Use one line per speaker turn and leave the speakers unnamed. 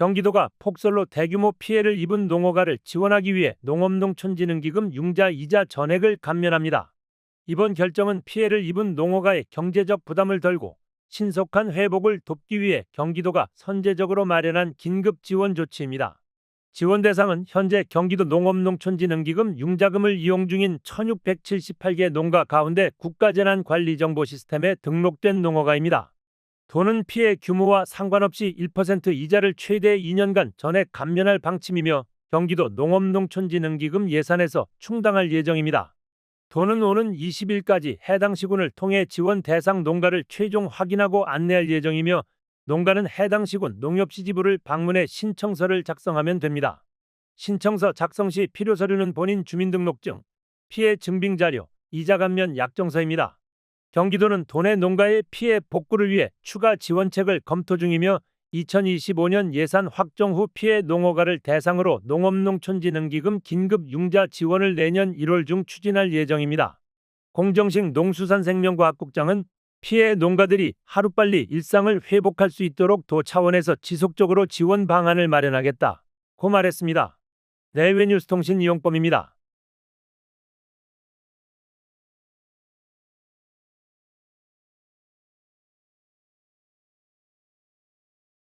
경기도가 폭설로 대규모 피해를 입은 농어가를 지원하기 위해 농업농촌진흥기금 융자 이자 전액을 감면합니다. 이번 결정은 피해를 입은 농어가의 경제적 부담을 덜고 신속한 회복을 돕기 위해 경기도가 선제적으로 마련한 긴급 지원 조치입니다. 지원 대상은 현재 경기도 농업농촌진흥기금 융자금을 이용 중인 1678개 농가 가운데 국가재난관리정보 시스템에 등록된 농어가입니다. 돈은 피해 규모와 상관없이 1% 이자를 최대 2년간 전액 감면할 방침이며 경기도 농업농촌진흥기금 예산에서 충당할 예정입니다. 돈은 오는 20일까지 해당 시군을 통해 지원 대상 농가를 최종 확인하고 안내할 예정이며 농가는 해당 시군 농협시지부를 방문해 신청서를 작성하면 됩니다. 신청서 작성 시 필요 서류는 본인 주민등록증, 피해 증빙 자료, 이자 감면 약정서입니다. 경기도는 도내 농가의 피해 복구를 위해 추가 지원책을 검토 중이며 2025년 예산 확정 후 피해 농어가를 대상으로 농업농촌진흥기금 긴급 융자 지원을 내년 1월 중 추진할 예정입니다. 공정식 농수산생명과학국장은 피해 농가들이 하루빨리 일상을 회복할 수 있도록 도 차원에서 지속적으로 지원 방안을 마련하겠다. 고 말했습니다. 내외뉴스통신 이용범입니다.